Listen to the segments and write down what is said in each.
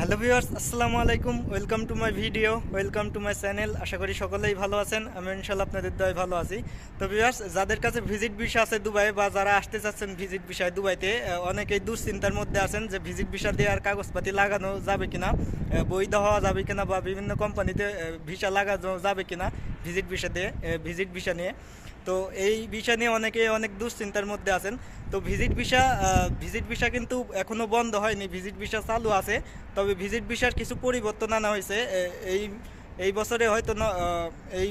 Hello viewers, আসসালামু আলাইকুম। Welcome to my video, welcome to my channel. আশা করি সকলেই ভালো আছেন, আমি ইনশাল্লাহ আপনাদের দয় ভালো আছি। তো ভিউয়ার্স, যাদের কাছে ভিজিট ভিসা আছে দুবাই বা যারা আসতে চাচ্ছেন ভিজিট ভিসায় দুবাইতে অনেকেই দুশ্চিন্তার মধ্যে আছেন যে ভিজিট ভিসা দিয়ে আর কাগজপাতি লাগানো যাবে কিনা বৈধ হওয়া যাবে কিনা বা বিভিন্ন কোম্পানিতে ভিসা লাগানো যাবে কিনা ভিজিট ভিসা দিয়ে ভিজিট ভিসা নিয়ে। তো এই ভিসা নিয়ে অনেকে অনেক দুশ্চিন্তার মধ্যে আছেন। তো ভিজিট ভিসা ভিজিট ভিসা কিন্তু এখনও বন্ধ হয়নি। ভিজিট ভিসা চালু আছে, তবে ভিজিট ভিসার কিছু পরিবর্তন আনা হয়েছে। এই এই বছরে হয়তো এই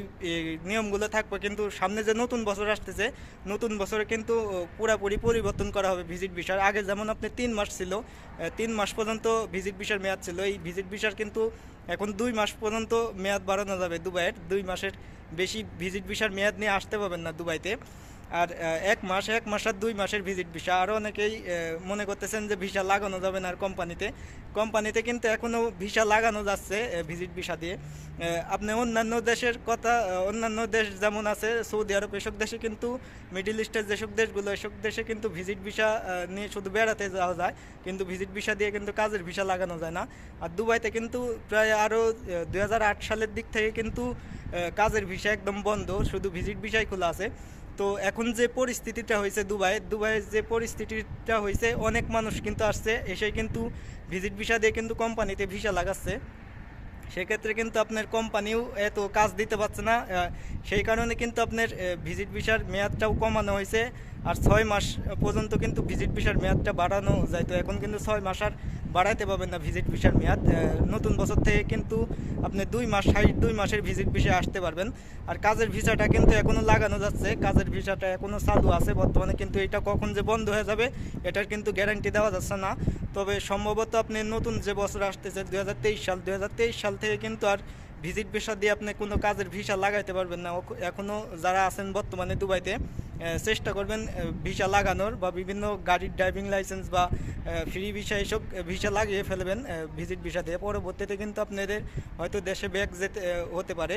নিয়মগুলো থাকবে, কিন্তু সামনে যে নতুন বছর আসতেছে, নতুন বছরে কিন্তু পুরাপুরি পরিবর্তন করা হবে ভিজিট ভিসার। আগে যেমন আপনি তিন মাস ছিল তিন মাস পর্যন্ত ভিজিট ভিসার মেয়াদ ছিল। এই ভিজিট ভিসার কিন্তু এখন দুই মাস পর্যন্ত মেয়াদ বাড়ানো যাবে দুবাইয়ের। দুই মাসের বেশি ভিজিট ভিসার মেয়াদ নিয়ে আসতে পারবেন না দুবাইতে। আর এক মাস এক মাস আর দুই মাসের ভিজিট ভিসা আরও অনেকেই মনে করতেছেন যে ভিসা লাগানো যাবে না আর কোম্পানিতে কোম্পানিতে কিন্তু এখনও ভিসা লাগানো যাচ্ছে ভিজিট ভিসা দিয়ে। আপনি অন্যান্য দেশের কথা, অন্যান্য দেশ যেমন আছে, সৌদি আরব, এসব দেশে কিন্তু মিডিল ইস্টের যেসব দেশগুলো, এসব দেশে কিন্তু ভিজিট ভিসা নিয়ে শুধু বেড়াতে যাওয়া যায়। কিন্তু ভিজিট ভিসা দিয়ে কিন্তু কাজের ভিসা লাগানো যায় না। আর দুবাইতে কিন্তু প্রায় আরও দু হাজার আট সালের দিক থেকে কিন্তু কাজের ভিসা একদম বন্ধ। শুধু ভিজিট ভিসাই খোলা আছে। তো এখন যে পরিস্থিতিটা হয়েছে দুবাই, দুবাইয়ের যে পরিস্থিতিটা হয়েছে, অনেক মানুষ কিন্তু আসছে, এসে কিন্তু ভিজিট ভিসা দিয়ে কিন্তু কোম্পানিতে ভিসা লাগাচ্ছে। সেক্ষেত্রে কিন্তু আপনার কোম্পানিও এত কাজ দিতে পারছে না সেই কারণে কিন্তু আপনার ভিজিট ভিসার মেয়াদটাও কমানো হয়েছে, আর ছয় মাস পর্যন্ত কিন্তু ভিজিট ভিসার মেয়াদটা বাড়ানো যায়। তো এখন কিন্তু ছয় মাস আর বাড়াইতে পারবেন না ভিজিট ভিসার মেয়াদ। নতুন বছর থেকে কিন্তু আপনি দুই মাস ষাট দুই মাসের ভিজিট ভিসা আসতে পারবেন। আর কাজের ভিসাটা কিন্তু এখনও লাগানো যাচ্ছে। কাজের ভিসাটা এখনও চালু আছে। বর্তমানে কিন্তু এটা কখন যে বন্ধ হয়ে যাবে, এটার কিন্তু গ্যারান্টি দেওয়া যাচ্ছে না। তবে সম্ভবত আপনি নতুন যে বছর আসতেছে দু হাজার তেইশ সাল দু হাজার তেইশ সাল থেকে কিন্তু আর ভিজিট ভিসা দিয়ে আপনি কোনো কাজের ভিসা লাগাইতে পারবেন না। এখনও যারা আছেন বর্তমানে দুবাইতে চেষ্টা করবেন ভিসা লাগানোর বা বিভিন্ন গাড়ির ড্রাইভিং লাইসেন্স বা ফ্রি ভিসা এসব ভিসা লাগিয়ে ফেলবেন ভিজিট ভিসা দিয়ে। পরবর্তীতে কিন্তু আপনাদের হয়তো দেশে ব্যাক যেতে হতে পারে।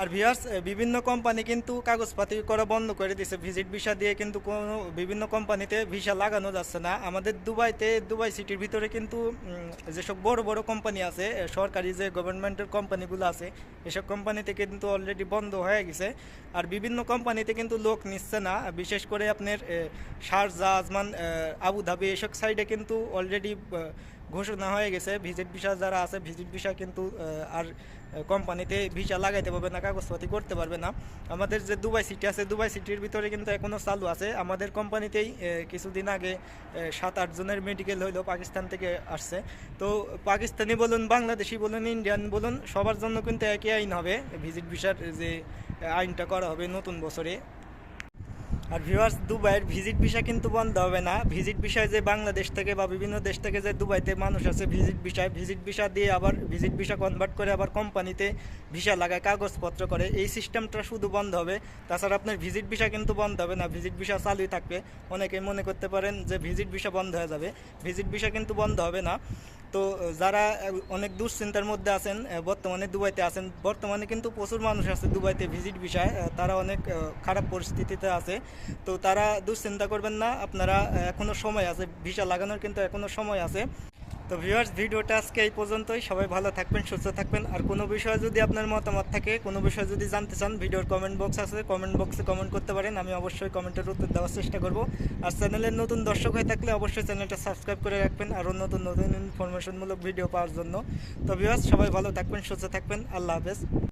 আর ভিয়ার্স বিভিন্ন কোম্পানি কিন্তু কাগজপাতি করা বন্ধ করে দিয়েছে ভিজিট ভিসা দিয়ে কিন্তু কোনো বিভিন্ন কোম্পানিতে ভিসা লাগানো যাচ্ছে না। আমাদের দুবাইতে, দুবাই সিটির ভিতরে কিন্তু যেসব বড় বড় কোম্পানি আছে সরকারি যে গভর্নমেন্টের কোম্পানিগুলো আছে, এসব কোম্পানিতে কিন্তু অলরেডি বন্ধ হয়ে গেছে। আর বিভিন্ন কোম্পানিতে কিন্তু লোক নিচ্ছে না। বিশেষ করে আপনার শারজা আজমান আবুধাবি, এসব সাইডে কিন্তু অলরেডি ঘোষণা হয়ে গেছে, ভিজিট ভিসা যারা আছে, ভিজিট ভিসা কিন্তু আর কোম্পানিতে ভিসা লাগাইতে পারবে না, কাগজপাতি করতে পারবে না। আমাদের যে দুবাই সিটি আছে, দুবাই সিটির ভিতরে কিন্তু এখনও চালু আছে। আমাদের কোম্পানিতেই কিছুদিন আগে সাত আটজনের মেডিকেল হইল পাকিস্তান থেকে আসছে। তো পাকিস্তানি বলুন, বাংলাদেশি বলুন, ইন্ডিয়ান বলুন, সবার জন্য কিন্তু একই আইন হবে। ভিজিট ভিসার যে আইনটা করা হবে নতুন বছরে। আর ভিউয়ার্স দুবাইয়ের ভিজিট ভিসা কিন্তু বন্ধ হবে না। ভিজিট ভিসায় যে বাংলাদেশ থেকে বা বিভিন্ন দেশ থেকে যে দুবাইতে মানুষ আছে ভিজিট ভিসায় ভিজিট ভিসা দিয়ে আবার ভিজিট ভিসা কনভার্ট করে আবার কোম্পানিতে ভিসা লাগায়, কাগজপত্র করে। এই সিস্টেমটা শুধু বন্ধ হবে। তাছাড়া আপনার ভিজিট ভিসা কিন্তু বন্ধ হবে না। ভিজিট ভিসা চালুই থাকবে। অনেকে মনে করতে পারেন যে ভিজিট ভিসা বন্ধ হয়ে যাবে। ভিজিট ভিসা কিন্তু বন্ধ হবে না। তো যারা অনেক দুশ্চিন্তার মধ্যে আছেন বর্তমানে দুবাইতে আছেন, বর্তমানে কিন্তু প্রচুর মানুষ আছে দুবাইতে ভিজিট বিষয় তারা অনেক খারাপ পরিস্থিতিতে আছে। তো তারা দুশ্চিন্তা করবেন না, আপনারা এখনও এখনও সময় আছে, ভিসা লাগানোর কিন্তু এখনও সময় আছে। তো ভিউয়ার্স ভিডিওটা আজকে এই পর্যন্তই। সবাই ভালো থাকবেন, সুস্থ থাকবেন। আর কোনো বিষয়ে যদি আপনার মতামত থাকে, কোনো বিষয়ে যদি জানতে চান, ভিডিওর কমেন্ট বক্স আছে। কমেন্ট বক্সে কমেন্ট করতে পারেন। আমি অবশ্যই কমেন্টের উত্তর দেওয়ার চেষ্টা করব। আর চ্যানেলের নতুন দর্শক হয়ে থাকলে অবশ্যই চ্যানেলটা সাবস্ক্রাইব করে রাখবেন আরও নতুন নতুন ইনফরমেশনমূলক ভিডিও পাওয়ার জন্য। তো ভিউয়ার্স সবাই ভালো থাকবেন, সুস্থ থাকবেন। আল্লাহ হাফেজ।